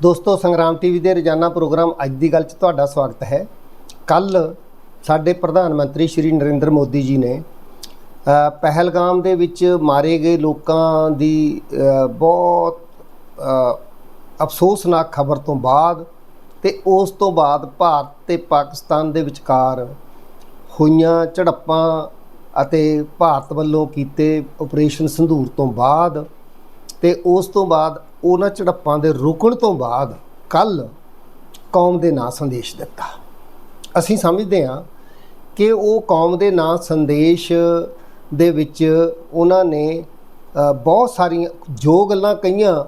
ਦੋਸਤੋ, ਸੰਗਰਾਮ ਟੀਵੀ ਦੇ ਰੋਜ਼ਾਨਾ ਪ੍ਰੋਗਰਾਮ ਅੱਜ ਦੀ ਗੱਲ 'ਚ ਤੁਹਾਡਾ ਸਵਾਗਤ ਹੈ। ਕੱਲ ਸਾਡੇ ਪ੍ਰਧਾਨ ਮੰਤਰੀ ਸ਼੍ਰੀ ਨਰਿੰਦਰ ਮੋਦੀ ਜੀ ਨੇ ਪਹਿਲਗਾਮ ਦੇ ਵਿੱਚ ਮਾਰੇ ਗਏ ਲੋਕਾਂ ਦੀ ਬਹੁਤ ਅਫਸੋਸਨਾਕ ਖਬਰ ਤੋਂ ਬਾਅਦ ਤੇ ਉਸ ਤੋਂ ਬਾਅਦ ਭਾਰਤ ਤੇ ਪਾਕਿਸਤਾਨ ਦੇ ਵਿਚਕਾਰ ਹੋਈਆਂ ਝੜਪਾਂ ਅਤੇ ਭਾਰਤ ਵੱਲੋਂ ਕੀਤੇ ਆਪਰੇਸ਼ਨ ਸੰਧੂਰ ਤੋਂ ਬਾਅਦ ਤੇ ਉਸ ਤੋਂ ਬਾਅਦ ਉਹਨਾਂ ਝੜਪਾਂ ਦੇ ਰੁਕਣ ਤੋਂ ਬਾਅਦ ਕੱਲ ਕੌਮ ਦੇ ਨਾਂ ਸੰਦੇਸ਼ ਦਿੱਤਾ। ਅਸੀਂ ਸਮਝਦੇ ਹਾਂ ਕਿ ਉਹ ਕੌਮ ਦੇ ਨਾਂ ਸੰਦੇਸ਼ ਦੇ ਵਿੱਚ ਉਹਨਾਂ ਨੇ ਬਹੁਤ ਸਾਰੀਆਂ, ਜੋ ਗੱਲਾਂ ਕਹੀਆਂ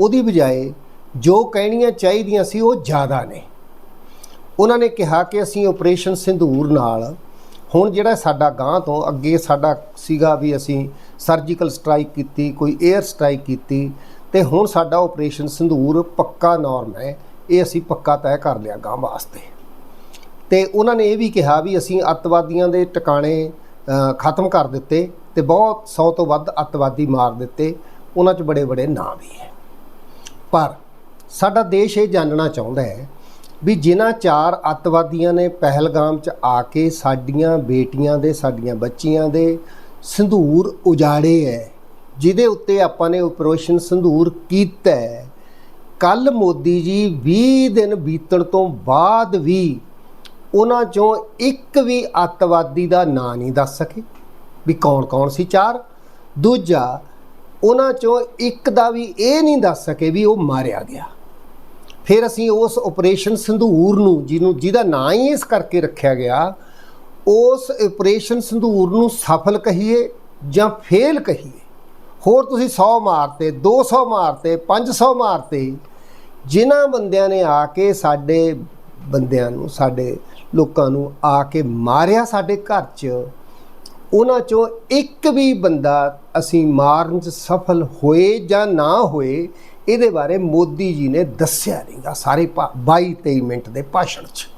ਉਹਦੀ ਬਜਾਏ ਜੋ ਕਹਿਣੀਆਂ ਚਾਹੀਦੀਆਂ ਸੀ ਉਹ ਜ਼ਿਆਦਾ ਨੇ। ਉਹਨਾਂ ਨੇ ਕਿਹਾ ਕਿ ਅਸੀਂ ਆਪਰੇਸ਼ਨ ਸਿੰਧੂਰ ਨਾਲ ਹੁਣ ਜਿਹੜਾ ਸਾਡਾ ਗਾਂ ਤੋਂ ਅੱਗੇ ਸਾਡਾ ਸੀਗਾ ਵੀ ਅਸੀਂ ਸਰਜੀਕਲ ਸਟ੍ਰਾਈਕ ਕੀਤੀ, ਕੋਈ 에ਅਰ ਸਟ੍ਰਾਈਕ ਕੀਤੀ ਤੇ ਹੁਣ ਸਾਡਾ ਆਪਰੇਸ਼ਨ ਸੰਧੂਰ ਪੱਕਾ ਨਾਰਮ ਹੈ, ਇਹ ਅਸੀਂ ਪੱਕਾ ਤੈਅ ਕਰ ਲਿਆ ਗਾਂ ਵਾਸਤੇ। ਤੇ ਉਹਨਾਂ ਨੇ ਇਹ ਵੀ ਕਿਹਾ ਵੀ ਅਸੀਂ ਅੱਤਵਾਦੀਆਂ ਦੇ ਟਿਕਾਣੇ ਖਤਮ ਕਰ ਦਿੱਤੇ ਤੇ ਬਹੁਤ 100 ਤੋਂ ਵੱਧ ਅੱਤਵਾਦੀ ਮਾਰ ਦਿੱਤੇ। ਉਹਨਾਂ 'ਚ ਬੜੇ ਬੜੇ ਨਾਂ ਵੀ ਹੈ। ਪਰ ਸਾਡਾ ਦੇਸ਼ ਇਹ ਜਾਣਨਾ ਚਾਹੁੰਦਾ ਹੈ ਵੀ ਜਿਨ੍ਹਾਂ ਚਾਰ ਅੱਤਵਾਦੀਆਂ ਨੇ ਪਹਿਲਗਾਮ 'ਚ ਆ ਕੇ ਸਾਡੀਆਂ ਬੇਟੀਆਂ ਦੇ, ਸਾਡੀਆਂ ਬੱਚੀਆਂ ਦੇ ਸੰਧੂਰ ਉਜਾੜੇ ਹੈ ਜਿਹਦੇ ਉੱਤੇ ਆਪਾਂ ਨੇ ਆਪਰੇਸ਼ਨ ਸੰਧੂਰ ਕੀਤਾ ਹੈ। ਕੱਲ ਮੋਦੀ ਜੀ 20 ਦਿਨ ਬੀਤਣ ਤੋਂ ਬਾਅਦ ਵੀ ਉਹਨਾਂ ਚੋਂ ਇੱਕ ਵੀ ਅੱਤਵਾਦੀ ਦਾ ਨਾਂ ਨਹੀਂ ਦੱਸ ਸਕੇ ਵੀ ਕੌਣ-ਕੌਣ ਸੀ ਚਾਰ। ਦੂਜਾ, ਉਹਨਾਂ ਚੋਂ ਇੱਕ ਦਾ ਵੀ ਇਹ ਨਹੀਂ ਦੱਸ ਸਕੇ ਵੀ ਉਹ ਮਾਰਿਆ ਗਿਆ। ਫਿਰ ਅਸੀਂ ਉਸ ਆਪਰੇਸ਼ਨ ਸੰਧੂਰ ਨੂੰ, ਜਿਹਨੂੰ ਜਿਹਦਾ ਨਾਂ ਹੀ ਇਸ ਕਰਕੇ ਰੱਖਿਆ ਗਿਆ, ਉਸ ਆਪਰੇਸ਼ਨ ਸੰਧੂਰ ਨੂੰ ਸਫਲ ਕਹੀਏ ਜਾਂ ਫੇਲ ਕਹੀਏ? ਹੋਰ ਤੁਸੀਂ 100 ਮਾਰਤੇ 200 ਮਾਰਤੇ 500 ਮਾਰਤੇ। ਜਿਨ੍ਹਾਂ ਬੰਦਿਆਂ ਨੇ ਆ ਕੇ ਸਾਡੇ ਬੰਦਿਆਂ ਨੂੰ, ਸਾਡੇ ਲੋਕਾਂ ਨੂੰ ਆ ਕੇ ਮਾਰਿਆ ਸਾਡੇ ਘਰ 'ਚ, ਉਹਨਾਂ ਚੋਂ ਇੱਕ ਵੀ ਬੰਦਾ ਅਸੀਂ ਮਾਰਨ 'ਚ ਸਫਲ ਹੋਏ ਜਾਂ ਨਾ ਹੋਏ, ਇਹਦੇ ਬਾਰੇ ਮੋਦੀ ਜੀ ਨੇ ਦੱਸਿਆ ਨਹੀਂਗਾ ਸਾਰੇ 22 23 ਮਿੰਟ ਦੇ ਭਾਸ਼ਣ 'ਚ।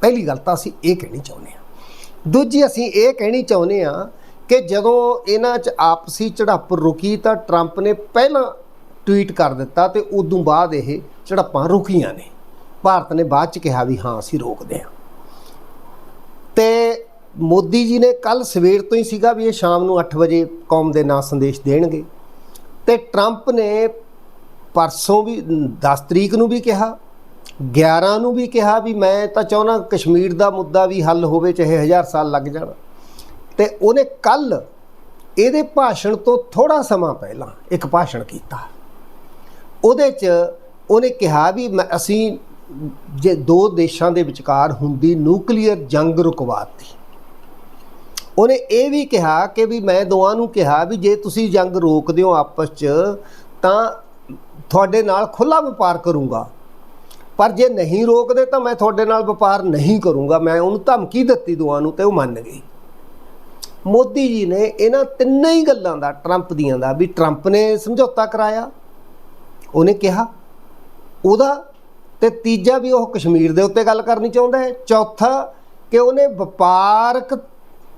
ਪਹਿਲੀ ਗੱਲ ਤਾਂ ਅਸੀਂ ਇਹ ਕਹਿਣੀ ਚਾਹੁੰਦੇ ਹਾਂ। ਦੂਜੀ, ਅਸੀਂ ਇਹ ਕਹਿਣੀ ਚਾਹੁੰਦੇ ਹਾਂ ਕਿ ਜਦੋਂ ਇਹਨਾਂ 'ਚ ਆਪਸੀ ਝੜਪ ਰੁਕੀ ਤਾਂ ਟਰੰਪ ਨੇ ਪਹਿਲਾਂ ਟਵੀਟ ਕਰ ਦਿੱਤਾ ਤੇ ਉਦੋਂ ਬਾਅਦ ਇਹ ਝੜਪਾਂ ਰੁਕੀਆਂ ਨੇ। ਭਾਰਤ ਨੇ ਬਾਅਦ 'ਚ ਕਿਹਾ ਵੀ ਹਾਂ, ਅਸੀਂ ਰੋਕਦੇ ਹਾਂ। ਤੇ ਮੋਦੀ ਜੀ ਨੇ ਕੱਲ ਸਵੇਰ ਤੋਂ ਹੀ ਸੀਗਾ ਵੀ ਇਹ ਸ਼ਾਮ ਨੂੰ 8 ਵਜੇ ਕੌਮ ਦੇ ਨਾਂ ਸੰਦੇਸ਼ ਦੇਣਗੇ। ਤੇ ਟਰੰਪ ਨੇ ਪਰਸੋਂ ਵੀ 10 ਤਰੀਕ ਨੂੰ ਵੀ ਕਿਹਾ 11 ਨੂੰ ਵੀ ਕਿਹਾ ਵੀ ਮੈਂ ਤਾਂ ਚਾਹੁੰਦਾ ਕਸ਼ਮੀਰ ਦਾ ਮੁੱਦਾ ਵੀ ਹੱਲ ਹੋਵੇ, ਚਾਹੇ ਹਜ਼ਾਰ ਸਾਲ ਲੱਗ ਜਾਣ। ਤੇ ਉਹਨੇ ਕੱਲ ਇਹਦੇ ਭਾਸ਼ਣ ਤੋਂ ਥੋੜਾ ਸਮਾਂ ਪਹਿਲਾਂ ਇੱਕ ਭਾਸ਼ਣ ਕੀਤਾ। ਉਹਦੇ 'ਚ ਉਹਨੇ ਕਿਹਾ ਵੀ ਮੈਂ- ਅਸੀਂ ਜੇ ਦੋ ਦੇਸ਼ਾਂ ਦੇ ਵਿਚਕਾਰ ਹੁੰਦੀ ਨਿਊਕਲੀਅਰ ਜੰਗ ਰੁਕਵਾਤੀ। ਉਹਨੇ ਇਹ ਵੀ ਕਿਹਾ ਕਿ ਵੀ ਮੈਂ ਦੋਵਾਂ ਨੂੰ ਕਿਹਾ ਵੀ ਜੇ ਤੁਸੀਂ ਜੰਗ ਰੋਕਦੇ ਹੋ ਆਪਸ 'ਚ, ਤਾਂ ਤੁਹਾਡੇ ਨਾਲ ਖੁੱਲਾ ਵਪਾਰ ਕਰੂੰਗਾ। ਪਰ ਜੇ ਨਹੀਂ ਰੋਕਦੇ ਤਾਂ ਮੈਂ ਤੁਹਾਡੇ ਨਾਲ ਵਪਾਰ ਨਹੀਂ ਕਰੂੰਗਾ। ਮੈਂ ਉਹਨੂੰ ਧਮਕੀ ਦਿੱਤੀ ਦੋਵਾਂ ਨੂੰ ਤੇ ਉਹ ਮੰਨ ਗਈ। ਮੋਦੀ ਜੀ ਨੇ ਇਹਨਾਂ ਤਿੰਨਾਂ ਹੀ ਗੱਲਾਂ ਦਾ, ਟਰੰਪ ਦੀਆਂ ਦਾ, ਵੀ ਟਰੰਪ ਨੇ ਸਮਝੌਤਾ ਕਰਾਇਆ। ਉਹਨੇ ਕਿਹਾ, ਉਹਦਾ ਤੇ ਤੀਜਾ ਵੀ ਉਹ ਕਸ਼ਮੀਰ ਦੇ ਉੱਤੇ ਗੱਲ ਕਰਨੀ ਚਾਹੁੰਦਾ ਹੈ। ਚੌਥਾ, ਕਿ ਉਹਨੇ ਵਪਾਰਕ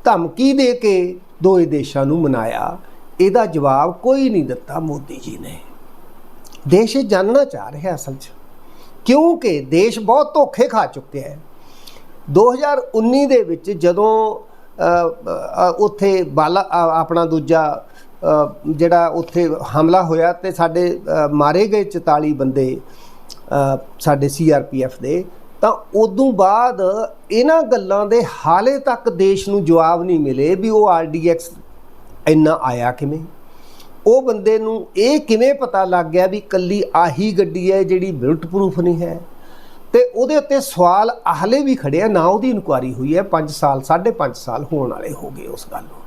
ਧਮਕੀ ਦੇ ਕੇ ਦੋਏ ਦੇਸ਼ਾਂ ਨੂੰ ਮਨਾਇਆ। ਇਹਦਾ ਜਵਾਬ ਕੋਈ ਨਹੀਂ ਦਿੱਤਾ ਮੋਦੀ ਜੀ ਨੇ। ਦੇਸ਼ ਇਹ ਜਾਣਨਾ ਚਾਹ ਰਿਹਾ ਅਸਲ 'ਚ। ਕਿਉਂਕਿ ਦੇਸ਼ ਬਹੁਤ ਧੋਖੇ ਖਾ ਚੁੱਕਿਆ ਹੈ। 2019 ਦੇ ਵਿੱਚ ਜਦੋਂ ਉੱਥੇ ਬਾਲਾ ਆਪਣਾ ਦੂਜਾ ਜਿਹੜਾ ਉੱਥੇ ਹਮਲਾ ਹੋਇਆ ਤੇ ਸਾਡੇ ਮਾਰੇ ਗਏ 44 ਬੰਦੇ ਅ, ਸਾਡੇ ਸੀਆਰਪੀਐਫ ਦੇ। ਤਾਂ ਉਦੋਂ ਬਾਅਦ ਇਹਨਾਂ ਗੱਲਾਂ ਦੇ ਹਾਲੇ ਤੱਕ ਦੇਸ਼ ਨੂੰ ਜਵਾਬ ਨਹੀਂ ਮਿਲੇ ਵੀ ਉਹ ਆਰਡੀਐਕਸ ਇੰਨਾ ਆਇਆ ਕਿਵੇਂ। ਉਹ ਬੰਦੇ ਨੂੰ ਇਹ ਕਿਵੇਂ ਪਤਾ ਲੱਗ ਗਿਆ ਵੀ ਕੱਲੀ ਆਹੀ ਗੱਡੀ ਹੈ ਜਿਹੜੀ ਬੁਲਟ ਪ੍ਰੂਫ ਨਹੀਂ ਹੈ? ਤੇ ਉਹਦੇ ਉੱਤੇ ਸਵਾਲ ਹਲੇ ਵੀ ਖੜੇ ਆ, ਨਾ ਉਹਦੀ ਇਨਕੁਆਰੀ ਹੋਈ ਹੈ 5 ਸਾਲ 5.5 ਸਾਲ ਹੋਣ ਵਾਲੇ ਹੋ ਗਏ ਉਸ ਗੱਲ ਨੂੰ।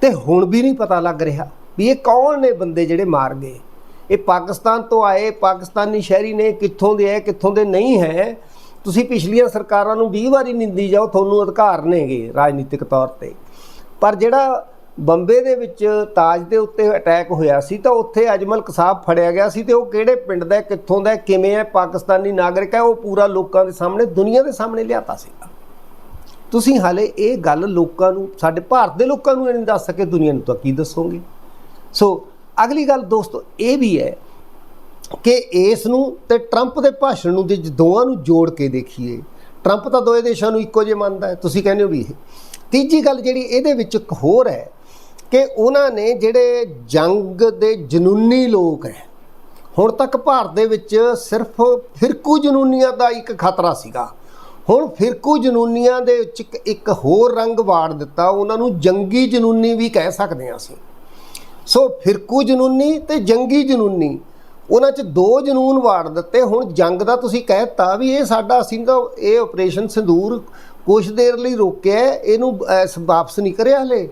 ਤੇ ਹੁਣ ਵੀ ਨਹੀਂ ਪਤਾ ਲੱਗ ਰਿਹਾ ਵੀ ਇਹ ਕੌਣ ਨੇ ਬੰਦੇ ਜਿਹੜੇ ਮਾਰ ਗਏ। ਇਹ ਪਾਕਿਸਤਾਨ ਤੋਂ ਆਏ, ਪਾਕਿਸਤਾਨੀ ਸ਼ਹਿਰੀ ਨੇ ਕਿੱਥੋਂ ਦੇ ਹੈ, ਕਿੱਥੋਂ ਦੇ ਨਹੀਂ ਹੈ। ਤੁਸੀਂ ਪਿਛਲੀਆਂ ਸਰਕਾਰਾਂ ਨੂੰ 20 ਵਾਰੀ ਨਿੰਦੀ ਜਾਓ, ਤੁਹਾਨੂੰ ਅਧਿਕਾਰ ਨੇਗੇ ਰਾਜਨੀਤਿਕ ਤੌਰ ਤੇ। ਪਰ ਜਿਹੜਾ ਬੰਬੇ ਦੇ ਵਿੱਚ ਤਾਜ ਦੇ ਉੱਤੇ ਅਟੈਕ ਹੋਇਆ ਸੀ, ਤਾਂ ਉੱਥੇ ਅਜਮਲ ਕਸਾਬ ਫੜਿਆ ਗਿਆ ਸੀ ਤੇ ਉਹ ਕਿਹੜੇ ਪਿੰਡ ਦਾ ਕਿੱਥੋਂ ਦਾ ਕਿਵੇਂ ਹੈ, ਪਾਕਿਸਤਾਨੀ ਨਾਗਰਿਕ ਹੈ, ਉਹ ਪੂਰਾ ਲੋਕਾਂ ਦੇ ਸਾਹਮਣੇ, ਦੁਨੀਆ ਦੇ ਸਾਹਮਣੇ ਲਿਆਤਾ ਸੀਗਾ ਤੁਸੀਂ ਹਾਲੇ ਇਹ ਗੱਲ ਲੋਕਾਂ ਨੂੰ, ਸਾਡੇ ਭਾਰਤ ਦੇ ਲੋਕਾਂ ਨੂੰ ਨਹੀਂ ਦੱਸ ਸਕੇ, ਦੁਨੀਆ ਨੂੰ ਤਾਂ ਕੀ ਦੱਸੋਗੇ? ਸੋ ਅਗਲੀ ਗੱਲ ਦੋਸਤੋ, ਇਹ ਵੀ ਹੈ ਕਿ ਇਸ ਨੂੰ ਤੇ ਟਰੰਪ ਦੇ ਭਾਸ਼ਣ ਨੂੰ ਜੇ ਦੋਵਾਂ ਨੂੰ ਜੋੜ ਕੇ ਦੇਖੀਏ ਟਰੰਪ ਤਾਂ ਦੋਏ ਦੇਸ਼ਾਂ ਨੂੰ ਇੱਕੋ ਜਿਹੇ ਮੰਨਦਾ ਹੈ, ਤੁਸੀਂ ਕਹਿੰਦੇ ਹੋ ਵੀ ਇਹ। ਤੀਜੀ ਗੱਲ ਜਿਹੜੀ ਇਹਦੇ ਵਿੱਚ ਇੱਕ ਹੋਰ ਹੈ ਕਿ ਉਹਨਾਂ ਨੇ ਜਿਹੜੇ ਜੰਗ ਦੇ ਜਨੂਨੀ ਲੋਕ ਹੈ ਹੁਣ ਤੱਕ ਭਾਰਤ ਦੇ ਵਿੱਚ ਸਿਰਫ ਫਿਰਕੂ ਜਨੂਨੀਆਂ ਦਾ ਇੱਕ ਖਤਰਾ ਸੀਗਾ। ਹੁਣ ਫਿਰਕੂ ਜਨੂਨੀਆਂ ਦੇ ਵਿੱਚ ਇੱਕ- ਹੋਰ ਰੰਗ ਵਾੜ ਦਿੱਤਾ, ਉਹਨਾਂ ਨੂੰ ਜੰਗੀ ਜਨੂਨੀ ਵੀ ਕਹਿ ਸਕਦੇ ਹਾਂ ਅਸੀਂ। ਸੋ ਫਿਰਕੂ ਜਨੂਨੀ ਤੇ ਜੰਗੀ ਜਨੂਨੀ, ਉਹਨਾਂ 'ਚ ਦੋ ਜਨੂਨ ਵਾੜ ਦਿੱਤੇ। ਹੁਣ ਜੰਗ ਦਾ ਤੁਸੀਂ ਕਹਿਤਾ ਵੀ ਇਹ ਸਾਡਾ ਅਸੀਂ ਤਾਂ ਇਹ ਆਪਰੇਸ਼ਨ ਸਿੰਦੂਰ ਕੁਛ ਦੇਰ ਲਈ ਰੋਕਿਆ, ਇਹਨੂੰ ਵਾਪਸ ਨਹੀਂ ਕਰਿਆ ਹਲੇ।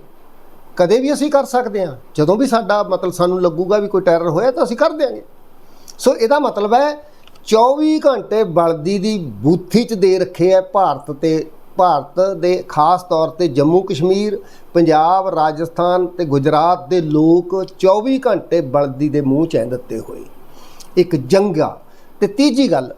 ਕਦੇ ਵੀ ਅਸੀਂ ਕਰ ਸਕਦੇ ਹਾਂ। ਜਦੋਂ ਵੀ ਸਾਡਾ ਮਤਲਬ ਸਾਨੂੰ ਲੱਗੂਗਾ ਵੀ ਕੋਈ ਟੈਰਰ ਹੋਇਆ ਤਾਂ ਅਸੀਂ ਕਰ ਦਿਆਂਗੇ। ਸੋ ਇਹਦਾ ਮਤਲਬ ਹੈ 24 ਘੰਟੇ ਬਲਦੀ ਦੀ ਬੂਥੀ ਚ ਦੇ ਰੱਖੇ ਹੈ ਭਾਰਤ ਤੇ, ਭਾਰਤ ਦੇ ਖਾਸ ਤੌਰ ਤੇ ਜੰਮੂ ਕਸ਼ਮੀਰ, ਪੰਜਾਬ, ਰਾਜਸਥਾਨ ਤੇ ਗੁਜਰਾਤ ਦੇ ਲੋਕ 24 ਘੰਟੇ ਬਲਦੀ ਦੇ ਮੂੰਹ ਚ ਐ ਦਿੱਤੇ ਹੋਏ। ਇੱਕ ਜੰਗਾ ਤੇ ਤੀਜੀ ਗੱਲ,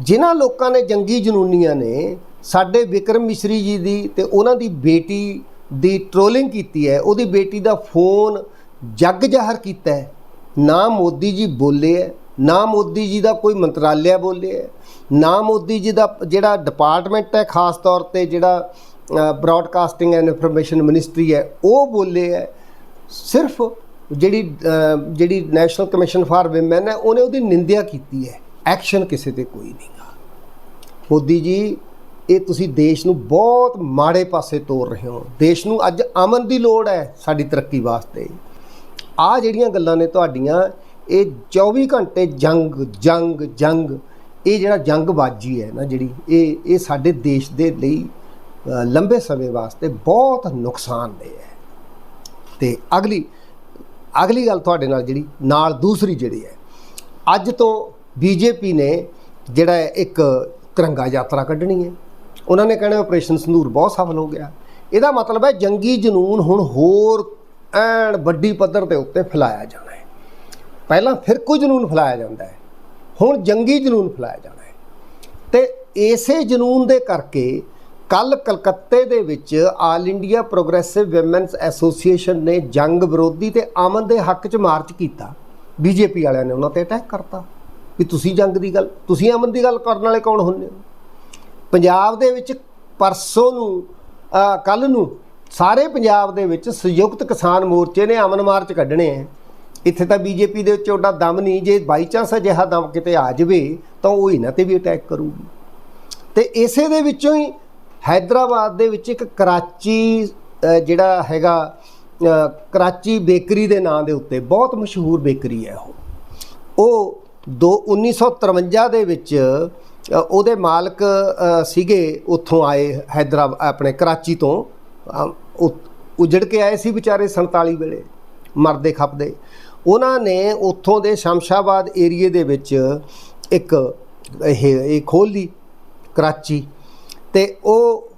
ਜਿਨ੍ਹਾਂ ਲੋਕਾਂ ਨੇ ਜੰਗੀ ਜਨੂਨੀਆਂ ਨੇ, ਸਾਡੇ ਵਿਕਰਮ ਮਿਸ਼ਰੀ ਜੀ ਦੀ ਤੇ ਉਹਨਾਂ ਦੀ ਬੇਟੀ ਦੀ ਟ੍ਰੋਲਿੰਗ ਕੀਤੀ ਹੈ, ਉਹਦੀ ਬੇਟੀ ਦਾ ਫੋਨ ਜੱਗ ਜ਼ਾਹਰ ਕੀਤਾ ਹੈ। ਨਾ ਮੋਦੀ ਜੀ ਬੋਲੇ ਹੈ, ਨਾ ਮੋਦੀ ਜੀ ਦਾ ਕੋਈ ਮੰਤਰਾਲਿਆ ਬੋਲੇ ਹੈ, ਨਾ ਮੋਦੀ ਜੀ ਦਾ ਜਿਹੜਾ ਡਿਪਾਰਟਮੈਂਟ ਹੈ, ਖਾਸ ਤੌਰ ਤੇ ਜਿਹੜਾ ਬ੍ਰਾਡਕਾਸਟਿੰਗ ਐਂਡ ਇਨਫੋਰਮੇਸ਼ਨ ਮਿਨਿਸਟਰੀ ਹੈ, ਉਹ ਬੋਲੇ ਹੈ। ਸਿਰਫ ਜਿਹੜੀ ਜਿਹੜੀ ਨੈਸ਼ਨਲ ਕਮਿਸ਼ਨ ਫਾਰ ਵਿਮਨ ਹੈ, ਉਹਨੇ ਉਹਦੀ ਨਿੰਦਿਆ ਕੀਤੀ ਹੈ। ਐਕਸ਼ਨ ਕਿਸੇ ਤੇ ਕੋਈ ਨਹੀਂਗਾ ਮੋਦੀ ਜੀ ਇਹ ਤੁਸੀਂ ਦੇਸ਼ ਨੂੰ ਬਹੁਤ ਮਾੜੇ ਪਾਸੇ ਤੋਰ ਰਹੇ ਹੋ। ਦੇਸ਼ ਨੂੰ ਅੱਜ ਅਮਨ ਦੀ ਲੋੜ ਹੈ ਸਾਡੀ ਤਰੱਕੀ ਵਾਸਤੇ। ਆ ਜਿਹੜੀਆਂ ਗੱਲਾਂ ਨੇ ਤੁਹਾਡੀਆਂ, ਇਹ 24 ਘੰਟੇ ਜੰਗ ਜੰਗ ਜੰਗ, ਇਹ ਜਿਹੜਾ ਜੰਗਬਾਜੀ ਹੈ ਨਾ ਜਿਹੜੀ, ਇਹ ਇਹ ਸਾਡੇ ਦੇਸ਼ ਦੇ ਲਈ ਲੰਬੇ ਸਮੇਂ ਵਾਸਤੇ ਬਹੁਤ ਨੁਕਸਾਨਦੇਹ ਹੈ। ਤੇ ਅਗਲੀ ਅਗਲੀ ਗੱਲ ਤੁਹਾਡੇ ਨਾਲ ਜਿਹੜੀ, ਨਾਲ ਦੂਸਰੀ ਜਿਹੜੀ ਹੈ। ਅੱਜ ਤੋਂ ਬੀਜੇਪੀ ਨੇ ਜਿਹੜਾ ਇੱਕ ਤਿਰੰਗਾ ਯਾਤਰਾ ਕੱਢਣੀ ਹੈ। ਉਹਨਾਂ ਨੇ ਕਹਿਣਾ ਆਪਰੇਸ਼ਨ ਸੰਧੂਰ ਬਹੁਤ ਸਫਲ ਹੋ ਗਿਆ। ਇਹਦਾ ਮਤਲਬ ਹੈ ਜੰਗੀ ਜਨੂਨ ਹੁਣ ਹੋਰ ਐਨ ਵੱਡੀ ਪੱਧਰ ਦੇ ਉੱਤੇ ਫੈਲਾਇਆ ਜਾਣਾ ਹੈ। ਪਹਿਲਾਂ ਫਿਰਕੂ ਜਨੂਨ ਫੈਲਾਇਆ ਜਾਂਦਾ ਹੈ, ਹੁਣ ਜੰਗੀ ਜਨੂਨ ਫੈਲਾਇਆ ਜਾਣਾ ਹੈ। ਤੇ ਇਸੇ ਜਨੂਨ ਦੇ ਕਰਕੇ ਕੱਲ ਕਲਕੱਤੇ ਦੇ ਵਿੱਚ all India progressive women's association ਨੇ ਜੰਗ ਵਿਰੋਧੀ ਤੇ ਅਮਨ ਦੇ ਹੱਕ 'ਚ ਮਾਰਚ ਕੀਤਾ। ਬੀਜੇਪੀ ਵਾਲਿਆਂ ਨੇ ਉਹਨਾਂ ਤੇ ਅਟੈਕ ਕਰਤਾ। ਵੀ ਤੁਸੀਂ ਜੰਗ ਦੀ ਗੱਲ, ਤੁਸੀਂ ਅਮਨ ਦੀ ਗੱਲ ਕਰਨ ਵਾਲੇ ਕੌਣ ਹੁੰਦੇ ਹੋ? ਪੰਜਾਬ ਦੇ ਵਿੱਚ ਪਰਸੋਂ ਨੂੰ ਕੱਲ ਨੂੰ ਸਾਰੇ ਪੰਜਾਬ ਦੇ ਵਿੱਚ ਸੰਯੁਕਤ ਕਿਸਾਨ ਮੋਰਚੇ ਨੇ ਅਮਨ ਮਾਰਚ ਕੱਢਣੇ ਆ। ਇੱਥੇ ਤਾਂ ਬੀਜੇਪੀ ਦੇ ਵਿੱਚ ਉਹਦਾ ਦਮ ਨਹੀਂ, ਜੇ ਬਾਈ ਚਾਂਸ ਅਜਿਹਾ ਦਮ ਕਿਤੇ ਆ ਜਵੇ ਤਾਂ ਉਹ ਇਹਨਾਂ ਤੇ ਵੀ ਅਟੈਕ ਕਰੂਗੀ। ਤੇ ਇਸੇ ਦੇ ਵਿੱਚੋਂ ਹੀ ਹైదరాబాద్ ਦੇ ਵਿੱਚ ਇੱਕ ਕਰਾਚੀ ਜਿਹੜਾ ਹੈਗਾ ਕਰਾਚੀ ਬੇਕਰੀ ਦੇ ਨਾਂ ਦੇ ਉੱਤੇ ਬਹੁਤ ਮਸ਼ਹੂਰ ਬੇਕਰੀ ਹੈ ਉਹ। ਉਹ 1953 ਦੇ ਵਿੱਚ ਉਹਦੇ ਮਾਲਕ ਸੀਗੇ ਉੱਥੋਂ ਆਏ ਹੈਦਰਾਬਾਦ ਆਪਣੇ ਕਰਾਚੀ ਤੋਂ। ਉਜੜ ਕੇ ਆਏ ਸੀ ਵਿਚਾਰੇ 47 ਵੇਲੇ, ਮਰਦੇ ਖੱਪਦੇ। ਉਹਨਾਂ ਨੇ ਉੱਥੋਂ ਦੇ ਸ਼ਮਸ਼ਾਬਾਦ ਏਰੀਏ ਦੇ ਵਿੱਚ ਇੱਕ, ਇਹ ਇਹ ਖੋਲ ਲਈ, ਕਰਾਚੀ। ਤੇ ਉਹ,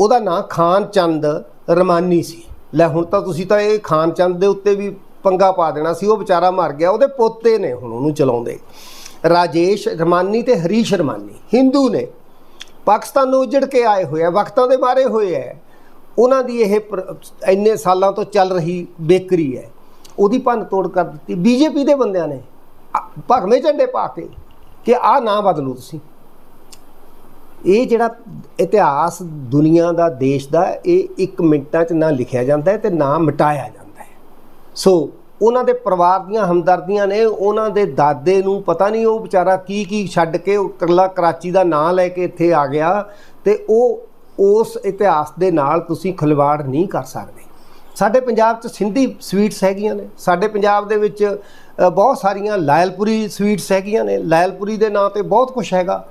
ਉਹਦਾ ਨਾਂ ਖਾਨ ਚੰਦ ਰਮਾਨੀ ਸੀ। ਲੈ, ਹੁਣ ਤਾਂ ਤੁਸੀਂ ਤਾਂ ਇਹ ਖਾਨ ਚੰਦ ਦੇ ਉੱਤੇ ਵੀ ਪੰਗਾ ਪਾ ਦੇਣਾ ਸੀ, ਉਹ ਵਿਚਾਰਾ ਮਰ ਗਿਆ, ਉਹਦੇ ਪੋਤੇ ਨੇ ਹੁਣ ਉਹਨੂੰ ਚਲਾਉਂਦੇ। ਰਾਜੇਸ਼ ਰਮਾਨੀ ਤੇ ਹਰੀਸ਼ ਰਮਾਨੀ, ਹਿੰਦੂ ਨੇ। ਪਾਕਿਸਤਾਨ ਨੂੰ ਉਜੜ ਕੇ ਆਏ ਹੋਏ ਆ, ਵਕਤਾਂ ਦੇ ਮਾਰੇ ਹੋਏ ਆ। ਉਹਨਾਂ ਦੀ ਇਹ ਪ੍ਰ- ਇੰਨੇ ਸਾਲਾਂ ਤੋਂ ਚੱਲ ਰਹੀ ਬੇਕਰੀ ਹੈ। ਉਹਦੀ ਭੰਨ ਤੋੜ ਕਰ ਦਿੱਤੀ। ਬੀਜੇਪੀ ਦੇ ਬੰਦਿਆਂ ਨੇ ਭਗਵੇਂ ਝੰਡੇ ਪਾ ਕੇ ਕਿ ਆਹ ਨਾ ਬਦਲੋ ਤੁਸੀਂ। ਇਹ ਜਿਹੜਾ ਇਤਿਹਾਸ ਦੁਨੀਆ ਦਾ, ਦੇਸ਼ ਦਾ, ਇਹ ਇੱਕ ਮਿੰਟਾਂ 'ਚ ਨਾ ਲਿਖਿਆ ਜਾਂਦਾ ਹੈ ਤੇ ਨਾ ਮਿਟਾਇਆ ਜਾਂਦਾ ਸੋ ਉਹਨਾਂ ਦੇ ਪਰਿਵਾਰ ਦੀਆਂ ਹਮਦਰਦੀਆਂ ਨੇ, ਉਹਨਾਂ ਦੇ ਦਾਦੇ ਨੂੰ ਪਤਾ ਨਹੀਂ ਉਹ ਵਿਚਾਰਾ ਕੀ ਕੀ ਛੱਡ ਕੇ ਇਕੱਲਾ ਕਰਾਚੀ ਦਾ ਨਾਂ ਲੈ ਕੇ ਇੱਥੇ ਆ ਗਿਆ ਤੇ ਉਹ ਉਸ ਇਤਿਹਾਸ ਦੇ ਨਾਲ ਤੁਸੀਂ ਖਿਲਵਾੜ ਨਹੀਂ ਕਰ ਸਕਦੇ। ਸਾਡੇ ਪੰਜਾਬ 'ਚ ਸਿੰਧੀ ਸਵੀਟਸ ਹੈਗੀਆਂ ਨੇ, ਸਾਡੇ ਪੰਜਾਬ ਦੇ ਵਿੱਚ ਬਹੁਤ ਸਾਰੀਆਂ ਲਾਇਲਪੁਰੀ ਸਵੀਟਸ ਹੈਗੀਆਂ ਨੇ, ਲਾਇਲਪੁਰੀ ਦੇ ਨਾਂ ਤੇ ਬਹੁਤ ਕੁਝ ਹੈਗਾ।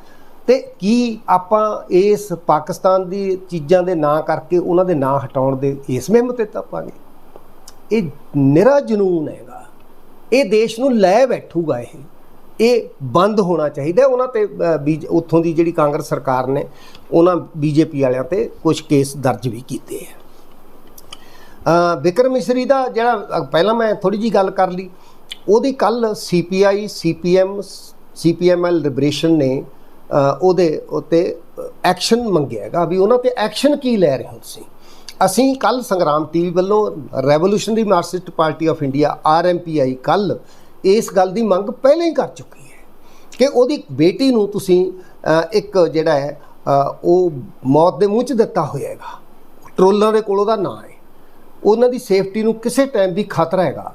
ਤੇ ਕੀ ਆਪਾਂ ਇਸ ਪਾਕਿਸਤਾਨ ਦੀ ਚੀਜ਼ਾਂ ਦੇ ਨਾਂ ਕਰਕੇ ਉਹਨਾਂ ਦੇ ਨਾਂ ਹਟਾਉਣ ਦੇ ਇਸ ਮਹਿਮਤ ਤੇ ਤੱਪਾਂਗੇ ਇਹ ਨਿਰਾ ਜਨੂਨ ਹੈਗਾ। ਇਹ ਦੇਸ਼ ਨੂੰ ਲੈ ਬੈਠੂਗਾ ਇਹ। ਇਹ ਬੰਦ ਹੋਣਾ ਚਾਹੀਦਾ ਉਹਨਾਂ ਤੇ ਬੀਜ ਉੱਥੋਂ ਦੀ ਜਿਹੜੀ ਕਾਂਗਰਸ ਸਰਕਾਰ ਨੇ ਉਹਨਾਂ ਬੀਜੇਪੀ ਵਾਲਿਆਂ ਤੇ ਕੁਝ ਕੇਸ ਦਰਜ ਵੀ ਕੀਤੇ ਆ ਅ, ਵਿਕਰਮ ਮਿਸਰੀ ਦਾ ਜਿਹੜਾ ਪਹਿਲਾਂ ਮੈਂ ਥੋੜੀ ਜੀ ਗੱਲ ਕਰ ਲਈ। ਉਹਦੀ ਕੱਲ ਸੀਪੀਆਈ ਸੀਪੀਐਮ ਸੀਪੀਐਮਐਲ ਲਿਬਰੇਸ਼ਨ ਨੇ ਉਹਦੇ ਉੱਤੇ ਐਕਸ਼ਨ ਮੰਗਿਆ ਹੈਗਾ ਵੀ ਉਹਨਾਂ ਤੇ ਐਕਸ਼ਨ ਕੀ ਲੈ ਰਹੇ ਹੋ ਤੁਸੀਂ? ਅਸੀਂ ਕੱਲ ਸੰਗਰਾਮ ਟੀਵੀ ਵੱਲੋਂ revolutionary Marxist party of India, RMPI, ਕੱਲ ਇਸ ਗੱਲ ਦੀ ਮੰਗ ਪਹਿਲਾਂ ਹੀ ਕਰ ਚੁੱਕੀ ਹੈ ਕਿ ਉਹਦੀ ਬੇਟੀ ਨੂੰ ਤੁਸੀਂ ਇੱਕ ਜਿਹੜਾ ਹੈ ਉਹ ਮੌਤ ਦੇ ਮੂੰਹ 'ਚ ਦਿੱਤਾ ਹੋਇਆ ਹੈਗਾ ਟਰੋਲਰਾਂ ਦੇ ਕੋਲ ਉਹਦਾ ਨਾਂ ਹੈ। ਉਹਨਾਂ ਦੀ ਸੇਫਟੀ ਨੂੰ ਕਿਸੇ ਟਾਈਮ ਵੀ ਖਤਰਾ ਹੈਗਾ।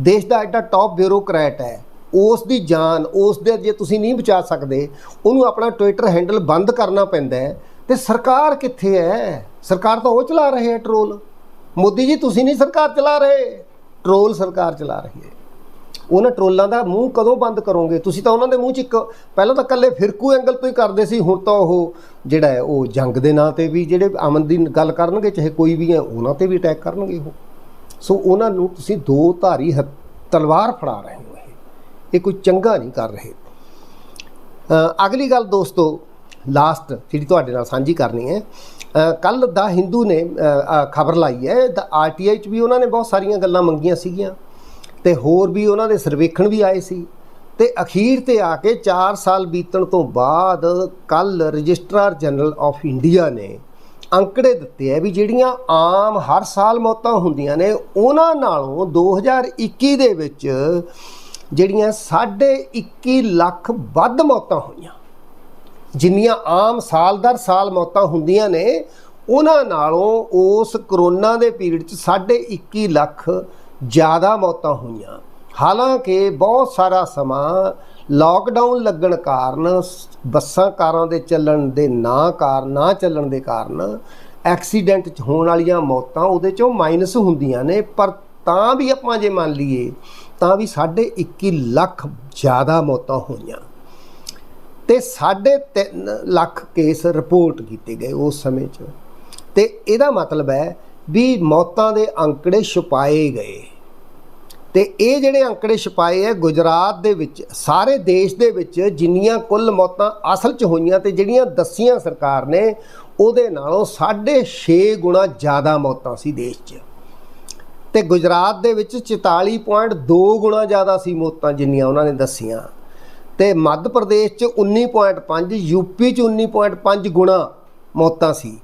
ਦੇਸ਼ ਦਾ ਐਡਾ ਟੌਪ ਬਿਊਰੋਕਰੈਟ ਹੈ। ਉਸ ਦੀ ਜਾਨ, ਉਸ ਦੇ ਜੇ ਤੁਸੀਂ ਨਹੀਂ ਬਚਾ ਸਕਦੇ, ਉਹਨੂੰ ਆਪਣਾ ਟਵਿੱਟਰ ਹੈਂਡਲ ਬੰਦ ਕਰਨਾ ਪੈਂਦਾ ਹੈ। ਤੇ ਸਰਕਾਰ ਕਿੱਥੇ ਹੈ ਸਰਕਾਰ ਤਾਂ ਉਹ ਚਲਾ ਰਹੇ ਹੈ ਟਰੋਲ ਮੋਦੀ ਜੀ, ਤੁਸੀਂ ਨਹੀਂ ਸਰਕਾਰ ਚਲਾ ਰਹੇ। ਟਰੋਲ ਸਰਕਾਰ ਚਲਾ ਰਹੀ ਹੈ ਉਹਨਾਂ ਟਰੋਲਾਂ ਦਾ ਮੂੰਹ ਕਦੋਂ ਬੰਦ ਕਰੋਗੇ? ਤੁਸੀਂ ਤਾਂ ਉਹਨਾਂ ਦੇ ਮੂੰਹ 'ਚ ਇੱਕ ਪਹਿਲਾਂ ਤਾਂ ਇਕੱਲੇ ਫਿਰਕੂ ਐਂਗਲ ਤੋਂ ਹੀ ਕਰਦੇ ਸੀ, ਹੁਣ ਤਾਂ ਉਹ ਜਿਹੜਾ ਹੈ ਉਹ ਜੰਗ ਦੇ ਨਾਂ ਤੇ ਵੀ ਜਿਹੜੇ ਅਮਨ ਦੀ ਗੱਲ ਕਰਨਗੇ, ਚਾਹੇ ਕੋਈ ਵੀ ਹੈ ਉਹਨਾਂ ਤੇ ਵੀ ਅਟੈਕ ਕਰਨਗੇ ਉਹ। ਸੋ ਉਹਨਾਂ ਨੂੰ ਤੁਸੀਂ ਦੋ ਧਾਰੀ ਹਥ- ਤਲਵਾਰ ਫੜਾ ਰਹੇ ਹੋ ਇਹ। ਕੋਈ ਚੰਗਾ ਨਹੀਂ ਕਰ ਰਹੇ। ਅਗਲੀ ਗੱਲ ਦੋਸਤੋ ਲਾਸਟ ਜਿਹੜੀ ਤੁਹਾਡੇ ਨਾਲ ਸਾਂਝੀ ਕਰਨੀ ਹੈ ਕੱਲ ਦਾ ਹਿੰਦੂ ਨੇ ਖਬਰ ਲਾਈ ਹੈ ਦਾ ਆਰਟੀਆਈ ਚ ਵੀ ਉਹਨਾਂ ਨੇ ਬਹੁਤ ਸਾਰੀਆਂ ਗੱਲਾਂ ਮੰਗੀਆਂ ਸੀਗੀਆਂ, ਤੇ ਹੋਰ ਵੀ ਉਹਨਾਂ ਦੇ ਸਰਵੇਖਣ ਵੀ ਆਏ ਸੀ, ਤੇ ਅਖੀਰ ਤੇ ਆ ਕੇ 4 ਸਾਲ ਬੀਤਣ ਤੋਂ ਬਾਅਦ ਕੱਲ ਰਜਿਸਟਰਾਰ ਜਨਰਲ ਆਫ ਇੰਡੀਆ ਨੇ ਅੰਕੜੇ ਦਿੱਤੇ ਹੈ ਵੀ ਜਿਹੜੀਆਂ ਆਮ ਹਰ ਸਾਲ ਮੌਤਾਂ ਹੁੰਦੀਆਂ ਨੇ, ਉਹਨਾਂ ਨਾਲੋਂ 2021 ਦੇ ਵਿੱਚ ਜਿਹੜੀਆਂ ਸਾਢੇ 21 ਲੱਖ ਵੱਧ ਮੌਤਾਂ ਹੋਈਆਂ। ਜਿੰਨੀਆਂ ਆਮ ਸਾਲ ਦਰ ਸਾਲ ਮੌਤਾਂ ਹੁੰਦੀਆਂ ਨੇ, ਉਹਨਾਂ ਨਾਲੋਂ ਉਸ ਕਰੋਨਾ ਦੇ ਪੀਰੀਅਡ 'ਚ ਸਾਢੇ 21 ਲੱਖ ਜ਼ਿਆਦਾ ਮੌਤਾਂ ਹੋਈਆਂ। ਹਾਲਾਂਕਿ ਬਹੁਤ ਸਾਰਾ ਸਮਾਂ ਲਾਕਡਾਊਨ ਲੱਗਣ ਕਾਰਨ, ਬੱਸਾਂ ਕਾਰਾਂ ਦੇ ਚੱਲਣ ਦੇ ਨਾ ਕਾਰਨ, ਨਾ ਚੱਲਣ ਦੇ ਕਾਰਨ ਐਕਸੀਡੈਂਟ 'ਚ ਹੋਣ ਵਾਲੀਆਂ ਮੌਤਾਂ ਉਹਦੇ 'ਚੋਂ ਮਾਈਨਸ ਹੁੰਦੀਆਂ ਨੇ, ਪਰ ਤਾਂ ਵੀ ਆਪਾਂ ਜੇ ਮੰਨ ਲਈਏ, ਤਾਂ ਵੀ ਸਾਢੇ 21 ਲੱਖ ਜ਼ਿਆਦਾ ਮੌਤਾਂ ਹੋਈਆਂ। ਤੇ ਸਾਢੇ ਤਿੰਨ ਲੱਖ ਕੇਸ ਰਿਪੋਰਟ ਕੀਤੇ ਗਏ ਉਸ ਸਮੇਂ 'ਚ। ਤੇ ਇਹਦਾ ਮਤਲਬ ਹੈ ਵੀ ਮੌਤਾਂ ਦੇ ਅੰਕੜੇ ਛੁਪਾਏ ਗਏ। ਤੇ ਇਹ ਜਿਹੜੇ ਅੰਕੜੇ ਛੁਪਾਏ ਹੈ, ਗੁਜਰਾਤ ਦੇ ਵਿੱਚ, ਸਾਰੇ ਦੇਸ਼ ਦੇ ਵਿੱਚ ਜਿੰਨੀਆਂ ਕੁੱਲ ਮੌਤਾਂ ਅਸਲ 'ਚ ਹੋਈਆਂ ਤੇ ਜਿਹੜੀਆਂ ਦੱਸੀਆਂ ਸਰਕਾਰ ਨੇ, ਉਹਦੇ ਨਾਲੋਂ 6.5 ਗੁਣਾ ਜ਼ਿਆਦਾ ਮੌਤਾਂ ਸੀ ਦੇਸ਼ 'ਚ। ਤੇ ਗੁਜਰਾਤ ਦੇ ਵਿੱਚ 44.2 ਗੁਣਾ ਜ਼ਿਆਦਾ ਸੀ ਮੌਤਾਂ ਜਿੰਨੀਆਂ ਉਹਨਾਂ ਨੇ ਦੱਸੀਆਂ। ਤੇ ਮੱਧ ਪ੍ਰਦੇਸ਼ 'ਚ 19.5 ਯੂਪੀ 'ਚ 19.5 ਗੁਣਾ ਮੌਤਾਂ ਸੀ।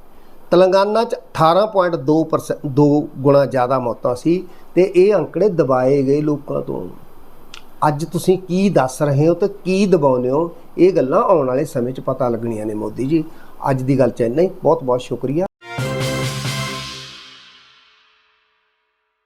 ਤੇਲੰਗਾਨਾ 'ਚ 18.2% 2 ਗੁਣਾ ਜ਼ਿਆਦਾ ਮੌਤਾਂ ਸੀ ਤੇ ਇਹ ਅੰਕੜੇ ਦਬਾਏ ਗਏ ਲੋਕਾਂ ਤੋਂ। ਅੱਜ ਤੁਸੀਂ ਕੀ ਦੱਸ ਰਹੇ ਹੋ ਤੇ ਕੀ ਦਬਾਉਂਦੇ ਹੋ? ਇਹ ਗੱਲਾਂ ਆਉਣ ਵਾਲੇ ਸਮੇਂ 'ਚ ਪਤਾ ਲੱਗਣੀਆਂ ਨੇ ਮੋਦੀ ਜੀ। ਅੱਜ ਦੀ ਗੱਲ ਚ ਇੰਨਾ ਹੀ। ਬਹੁਤ ਬਹੁਤ ਸ਼ੁਕਰੀਆ।